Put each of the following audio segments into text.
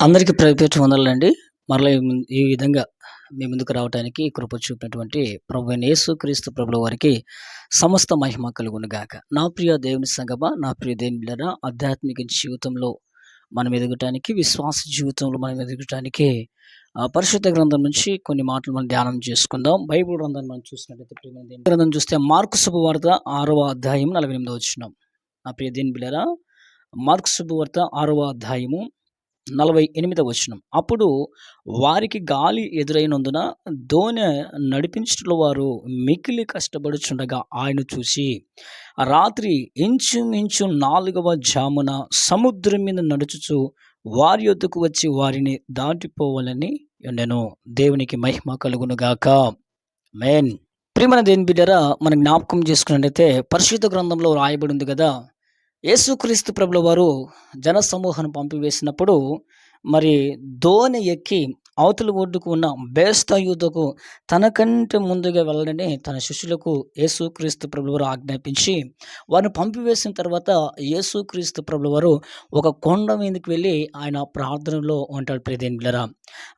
అందరికీ ప్రైవేట్ వందలండి మరలా ఈ విధంగా మీ ముందుకు రావడానికి కృప చూపినటువంటి ప్రభు యేసు క్రీస్తు ప్రభుల వారికి సమస్త మహిమ కలుగును గాక. నా ప్రియ దేవుని సంగమ నా ప్రియ దేవుని బిడ్డలారా, ఆధ్యాత్మిక జీవితంలో మనం ఎదగటానికి విశ్వాస జీవితంలో మనం ఎదగటానికి ఆ, పరిశుద్ధ గ్రంథం నుంచి కొన్ని మాటలు మనం ధ్యానం చేసుకుందాం. బైబిల్ గ్రంథం మనం చూసినట్లయితే గ్రంథం చూస్తే మార్కు శుభవార్త ఆరవ అధ్యాయం నలభై ఎనిమిదో వచ్చినాం నా ప్రియ దేని బిళ్ళరా మార్కు శుభవార్త ఆరవ అధ్యాయము నలభై ఎనిమిదవ వచనం. అప్పుడు వారికి గాలి ఎదురైనందున దోనె నడిపించుట వారు మికిలి కష్టపడుచుండగా ఆయన చూసి రాత్రి ఇంచుమించు నాలుగవ జామున సముద్రం మీద నడుచుచు వారి యొద్దకు వచ్చి వారిని దాటిపోవాలని ఉండెను. దేవునికి మహిమ కలుగునుగాక మెయిన్ మేన్ ప్రియమైన దేని బిడ్డరా మనం జ్ఞాపకం చేసుకున్నట్టయితే పరిశుద్ధ గ్రంథంలో రాయబడి ఉంది కదా యేసుక్రీస్తు ప్రభుల వారు జన సమూహాన్ని పంపివేసినప్పుడు మరి దోణి ఎక్కి అవతల ఒడ్డుకు ఉన్న బేస్తా యూదకు తనకంటే ముందుగా వెళ్ళడని తన శిష్యులకు యేసుక్రీస్తు ప్రభువారు ఆజ్ఞాపించి వారిని పంపివేసిన తర్వాత యేసుక్రీస్తు ప్రభువారు ఒక కొండ మీదకి వెళ్ళి ఆయన ప్రార్థనలో ఉంటాడు ప్రియదేని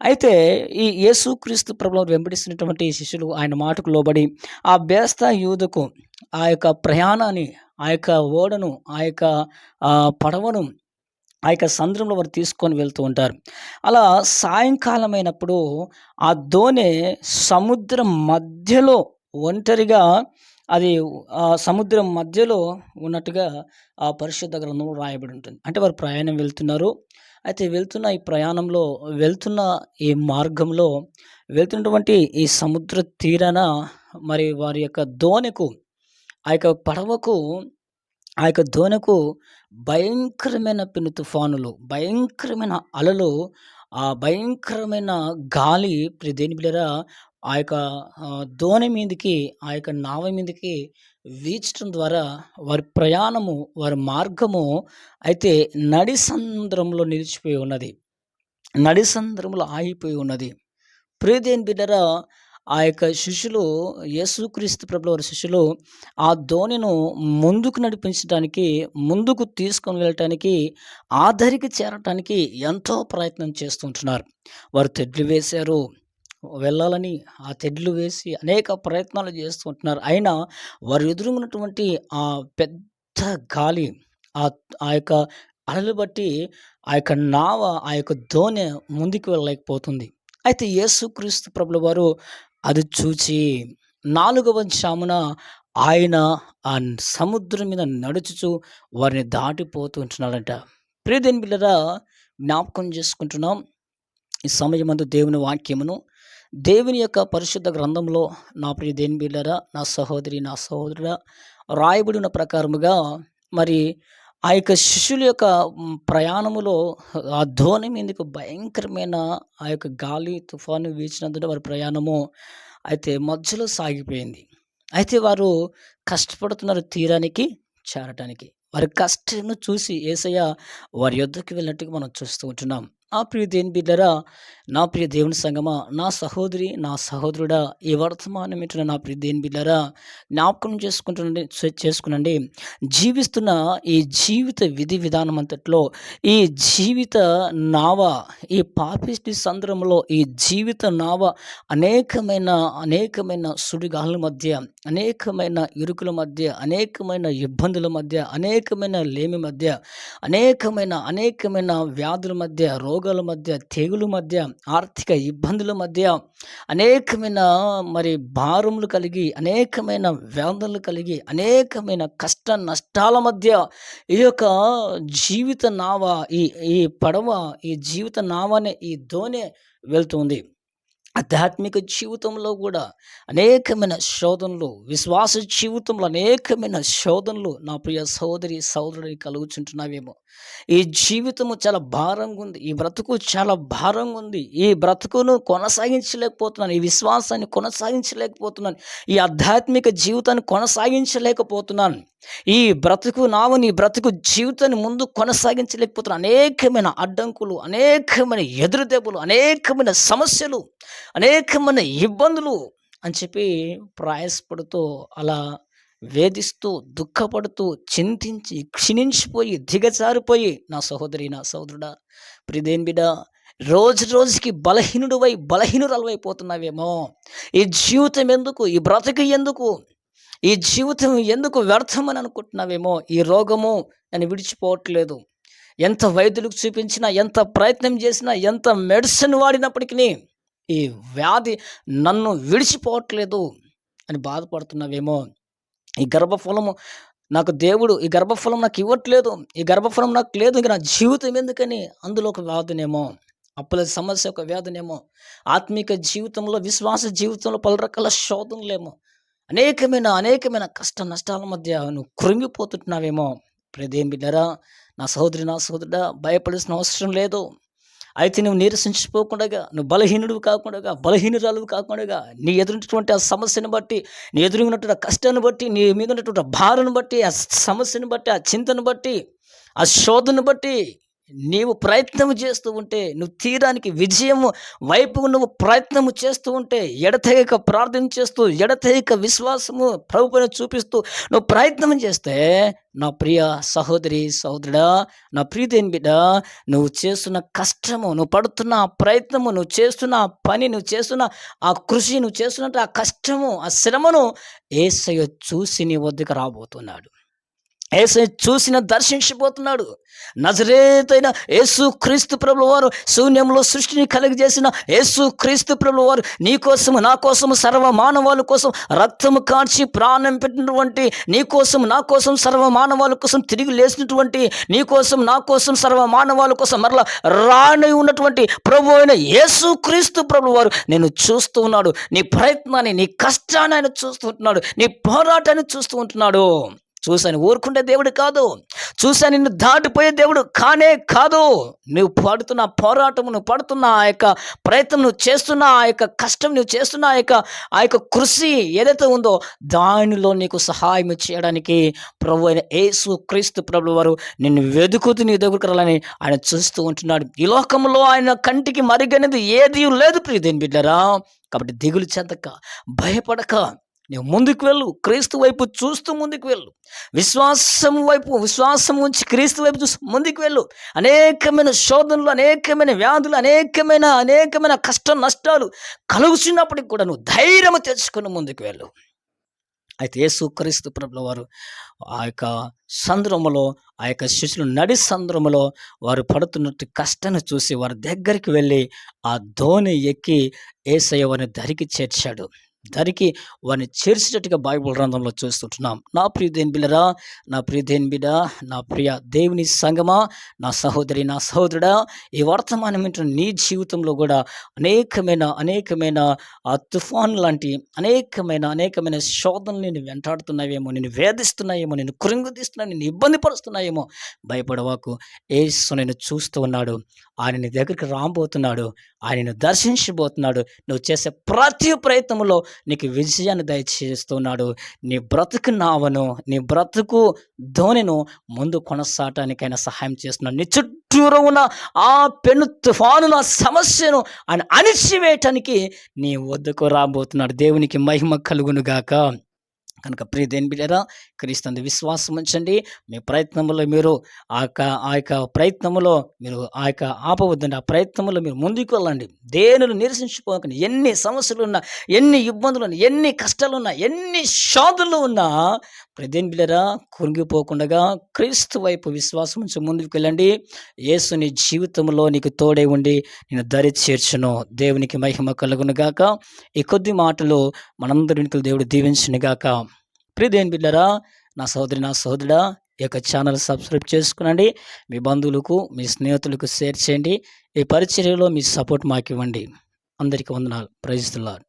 అయితే ఈ యేసుక్రీస్తు ప్రభువారు వెంబడిస్తున్నటువంటి శిష్యులు ఆయన మాటకు లోబడి ఆ బేస్తా యూదకు ఆ యొక్క ప్రయాణాన్ని ఆ యొక్క ఓడను ఆ యొక్క పడవను ఆ యొక్క సంద్రంలో వారు తీసుకొని వెళ్తూ ఉంటారు. అలా సాయంకాలం అయినప్పుడు ఆ దోణి సముద్రం మధ్యలో ఒంటరిగా అది ఆ సముద్రం మధ్యలో ఉన్నట్టుగా ఆ పరిశుద్ధ గ్రంథంలో రాయబడి ఉంటుంది. అంటే వారు ప్రయాణం వెళ్తున్నారు. అయితే వెళ్తున్న ఈ ప్రయాణంలో వెళ్తున్న ఈ మార్గంలో వెళ్తున్నటువంటి ఈ సముద్ర తీరాన మరి వారి యొక్క దోణికు ఆ యొక్క పడవకు ఆ యొక్క దోణకు భయంకరమైన పెను తుఫానులు భయంకరమైన అలలు ఆ భయంకరమైన గాలి ప్రియ దేని బిడ్డరా ఆ యొక్క దోణి మీదకి ఆ యొక్క నావ మీదకి వీచడం ద్వారా వారి ప్రయాణము వారి మార్గము అయితే నడి సముద్రంలో నిలిచిపోయి ఉన్నది. నడి సముద్రంలో ఆగిపోయి ఉన్నది. ప్రియదేని బిడ్డరా ఆ యొక్క శిష్యులు యేసుక్రీస్తు ప్రభుల వారి శిష్యులు ఆ ధోనిను ముందుకు నడిపించడానికి ముందుకు తీసుకొని వెళ్ళటానికి ఆధరికి చేరటానికి ఎంతో ప్రయత్నం చేస్తుంటున్నారు వారు తెడ్లు వేశారు వెళ్ళాలని ఆ తెడ్లు వేసి అనేక ప్రయత్నాలు చేస్తుంటున్నారు అయినా వారు ఎదురుకున్నటువంటి ఆ పెద్ద గాలి ఆ ఆ యొక్క అలలు బట్టి ఆ యొక్క నావ ఆ యొక్క ధోని ముందుకు వెళ్ళలేకపోతుంది. అయితే యేసుక్రీస్తు ప్రభుల వారు అది చూచి నాలుగవ చామున ఆయన ఆ సముద్రం మీద నడుచుచు వారిని దాటిపోతూ ఉంటున్నాడంట. ప్రియదేని బిళ్ళరా జ్ఞాపకం చేసుకుంటున్నాం. ఈ సమయమందు దేవుని వాక్యమును దేవుని యొక్క పరిశుద్ధ గ్రంథంలో నా ప్రియ దేని బిళ్ళరా నా సహోదరి నా సహోదరుడా రాయబడిన ప్రకారముగా మరి ఆ యొక్క శిష్యుల యొక్క ప్రయాణములో ఆ ధోని మీదకు భయంకరమైన ఆ యొక్క గాలి తుఫాను వీచినందున వారి ప్రయాణము అయితే మధ్యలో సాగిపోయింది. అయితే వారు కష్టపడుతున్నారు తీరానికి చేరటానికి. వారి కష్టను చూసి ఏసయ్య వారి యొద్దకు వెళ్ళినట్టుగా మనం చూస్తూ ఉంటున్నాం. ఆ ప్రియ దేని బిడ్డరా నా ప్రియ దేవుని సంగమా నా సహోదరి నా సహోదరుడా ఈ వర్తమానం ఏంటో నా ప్రియ దేని బిల్లరా జ్ఞాపకం చేసుకుంటుండే చేసుకునండి. జీవిస్తున్న ఈ జీవిత విధి విధానం అంతట్లో ఈ జీవిత నావ ఈ పాపిష్టి సంద్రంలో ఈ జీవిత నావ అనేకమైన అనేకమైన సుడిగాల మధ్య అనేకమైన ఇరుకుల మధ్య అనేకమైన ఇబ్బందుల మధ్య అనేకమైన లేమి మధ్య అనేకమైన అనేకమైన వ్యాధుల మధ్య రోగాల మధ్య తెగుల మధ్య ఆర్థిక ఇబ్బందుల మధ్య అనేకమైన మరి భారములు కలిగి అనేకమైన వేదనలు కలిగి అనేకమైన కష్ట నష్టాల మధ్య ఈ యొక్క జీవిత నావ ఈ ఈ పడవ ఈ జీవిత నావనే ఈ దోణి వెళ్తుంది. ఆధ్యాత్మిక జీవితంలో కూడా అనేకమైన శోధనలు విశ్వాస జీవితంలో అనేకమైన శోధనలు నా ప్రియ సహోదరి సహోదరుడికి కలుగుచుంటున్నావేమో. ఈ జీవితము చాలా భారంగా ఉంది ఈ బ్రతుకు చాలా భారంగా ఉంది ఈ బ్రతుకును కొనసాగించలేకపోతున్నాను ఈ విశ్వాసాన్ని కొనసాగించలేకపోతున్నాను ఈ ఆధ్యాత్మిక జీవితాన్ని కొనసాగించలేకపోతున్నాను ఈ బ్రతుకు నావని బ్రతుకు జీవితాన్ని ముందు కొనసాగించలేకపోతున్నాను. అనేకమైన అడ్డంకులు అనేకమైన ఎదురుదెబ్బలు అనేకమైన సమస్యలు అనేకమైన ఇబ్బందులు అని చెప్పి ప్రయాసపడుతూ అలా వేధిస్తూ దుఃఖపడుతూ చింతించి క్షీణించిపోయి దిగజారిపోయి నా సహోదరి నా సహోదరుడా ప్రిదేన్ బిడ రోజు రోజుకి బలహీనుడివై బలహీనురాలవైపోతున్నావేమో. ఈ జీవితం ఎందుకు ఈ బ్రతుకు ఎందుకు ఈ జీవితం ఎందుకు వ్యర్థమని అనుకుంటున్నావేమో ఈ రోగము అని విడిచిపోవట్లేదు. ఎంత వైద్యులకు చూపించినా ఎంత ప్రయత్నం చేసినా ఎంత మెడిసిన్ వాడినప్పటికీ ఈ వ్యాధి నన్ను విడిచిపోవట్లేదు అని బాధపడుతున్నావేమో. ఈ గర్భఫలము నాకు దేవుడు ఈ గర్భఫలం నాకు ఇవ్వట్లేదు ఈ గర్భఫలం నాకు లేదు ఇక నా జీవితం ఎందుకని అందులో ఒక వ్యాధినేమో అప్పుల సమస్య ఒక వ్యాధినేమో ఆత్మిక జీవితంలో విశ్వాస జీవితంలో పలు రకాల శోధనలేమో అనేకమైన అనేకమైన కష్ట నష్టాల మధ్య నువ్వు కృంగిపోతుంటున్నావేమో. ప్రదేం బిడ్డరా నా సహోదరి నా సహోదరుడా భయపడాల్సిన అవసరం లేదు. అయితే నువ్వు నీరసించిపోకుండా నువ్వు బలహీనుడు కాకుండా బలహీనురాలు కాకుండా నీ ఎదురున్నటువంటి ఆ సమస్యను బట్టి నీ ఎదురున్నటువంటి కష్టాన్ని బట్టి నీ మీద ఉన్నటువంటి భారను బట్టి ఆ సమస్యను బట్టి ఆ చింతను బట్టి ఆ శోధను బట్టి నీవు ప్రయత్నం చేస్తూ ఉంటే నువ్వు తీరానికి విజయము వైపు నువ్వు ప్రయత్నము చేస్తూ ఉంటే ఎడతెగక ప్రార్థన చేస్తూ ఎడతెగక విశ్వాసము ప్రభుపైన చూపిస్తూ నువ్వు ప్రయత్నం చేస్తే నా ప్రియ సహోదరి సహోదరుడా నా ప్రీతిని బిడ్డ నువ్వు చేస్తున్న కష్టము నువ్వు పడుతున్న ఆ ప్రయత్నము నువ్వు చేస్తున్న ఆ పని నువ్వు చేస్తున్న ఆ కృషి నువ్వు చేస్తున్నట్టు ఆ కష్టము ఆ శ్రమను ఏసయ్య చూసి నీ వద్దకు రాబోతున్నాడు. ఏసై చూసిన దర్శించిపోతున్నాడు. నజరేతైన యేసు క్రీస్తు ప్రభుల వారు శూన్యంలో సృష్టిని కలిగజేసిన యేసు క్రీస్తు ప్రభుల వారు నీ కోసము నా కోసము సర్వ మానవాళి కోసం రక్తము కాల్చి ప్రాణం పెట్టినటువంటి నీ కోసం నా కోసం సర్వ మానవాళి కోసం తిరిగి లేచినటువంటి నీ కోసం నా కోసం సర్వ మానవాళి కోసం మరలా రాని ఉన్నటువంటి ప్రభు అయిన యేసు క్రీస్తు ప్రభుల వారు నేను చూస్తూ ఉన్నాడు. నీ ప్రయత్నాన్ని నీ కష్టాన్ని ఆయన చూస్తూ ఉంటున్నాడు. నీ పోరాటాన్ని చూస్తూ ఉంటున్నాడు. చూశాను ఊరుకుంటే దేవుడు కాదు. చూసా నిన్ను దాటిపోయే దేవుడు కానే కాదు. నువ్వు పడుతున్న పోరాటం నువ్వు పడుతున్న ఆ యొక్క ప్రయత్నం నువ్వు చేస్తున్న ఆ యొక్క కష్టం నువ్వు చేస్తున్న ఆ యొక్క ఆ యొక్క కృషి ఏదైతే ఉందో దానిలో నీకు సహాయం చేయడానికి ప్రభు అయిన యేసు క్రీస్తు ప్రభు వారు నిన్ను వెతుకుతూ నీ దగ్గరకు రాలని ఆయన చూస్తూ ఉంటున్నాడు. ఈ లోకంలో ఆయన కంటికి మరిగనేది ఏది లేదు ప్రియదేని బిడ్డరా. కాబట్టి దిగులు చెందక భయపడక. నువ్వు ముందుకు వెళ్ళు క్రీస్తు వైపు చూస్తూ ముందుకు వెళ్ళు. విశ్వాసం వైపు విశ్వాసం ఉంచి క్రీస్తు వైపు చూస్తూ ముందుకు వెళ్ళు. అనేకమైన శోధనలు అనేకమైన వ్యాధులు అనేకమైన అనేకమైన కష్ట నష్టాలు కలుగుతున్నప్పటికి కూడా నువ్వు ధైర్యం తెచ్చుకుని ముందుకు వెళ్ళు. అయితే యేసు క్రీస్తు ప్రభుల వారు ఆ యొక్క సంద్రములో ఆ యొక్క శిష్యులు నడి సంద్రములో వారు పడుతున్నట్టు కష్టాన్ని చూసి వారి దగ్గరికి వెళ్ళి ఆ ధోని ఎక్కి ఏసయ్య వారిని దరికి చేర్చాడు. దానికి వారిని చేర్చేటట్టుగా బైబుల్ గ్రంథంలో చూస్తుంటున్నాం. నా ప్రియ దేని నా ప్రియ దేని బిడ్డ నా ప్రియ దేవుని సంగమా నా సహోదరి నా సహోదరుడా ఈ వర్తమానం ఏంటంటే నీ జీవితంలో కూడా అనేకమైన అనేకమైన ఆ తుఫాన్ లాంటి అనేకమైన అనేకమైన శోధనలు నేను వెంటాడుతున్నాయేమో నేను వేధిస్తున్నాయేమో నేను కృంగుదీస్తున్నా నేను ఇబ్బంది పరుస్తున్నాయేమో భయపడవాకు. ఏసు నేను చూస్తూ ఉన్నాడు. ఆయన నీ దగ్గరికి రాబోతున్నాడు. ఆయనను దర్శించబోతున్నాడు. నువ్వు చేసే ప్రతి ప్రయత్నంలో నీకు విజయాన్ని దయచేస్తున్నాడు. నీ బ్రతుకు నావను నీ బ్రతుకు ధోనిను ముందు కొనసాగటానికైనా సహాయం చేస్తున్నాడు. నీ చుట్టూరు ఉన్న ఆ పెను తుఫాను సమస్యను ఆయన అణిచివేయటానికి నీ వద్దకు రాబోతున్నాడు. దేవునికి మహిమ కలుగును గాక కనుక ప్రియ దేని బిడ్డరా క్రీస్తు విశ్వాసం ఉంచండి. మీ ప్రయత్నంలో మీరు ఆ యొక్క ఆ యొక్క ప్రయత్నంలో మీరు ఆ యొక్క ఆపవద్దండి. ఆ ప్రయత్నంలో మీరు ముందుకు వెళ్ళండి. దేనిని నిరసించిపోకండి. ఎన్ని సమస్యలు ఉన్నా ఎన్ని ఇబ్బందులు ఉన్నా ఎన్ని కష్టాలు ఉన్నా ఎన్ని షాదులు ఉన్నా ప్రదేన్ బిడ్డరా కురిగిపోకుండా క్రీస్తు వైపు విశ్వాసం ఉంచి ముందుకు వెళ్ళండి. యేసుని జీవితంలో నీకు తోడే ఉండి నేను దరి చేర్చును. దేవునికి మహిమ కలుగునుగాక. ఈ కొద్ది మాటలు మనందరి దేవుడు దీవించునుగాక. గాక ప్రియదేని బిడ్డరా నా సోదరి నా సోదరుడా ఈ యొక్క ఛానల్ సబ్స్క్రైబ్ చేసుకునండి. మీ బంధువులకు మీ స్నేహితులకు షేర్ చేయండి. ఈ పరిచర్యలో మీ సపోర్ట్ మాకు ఇవ్వండి అందరికీ వందనాలు. ప్రైజ్తున్నారు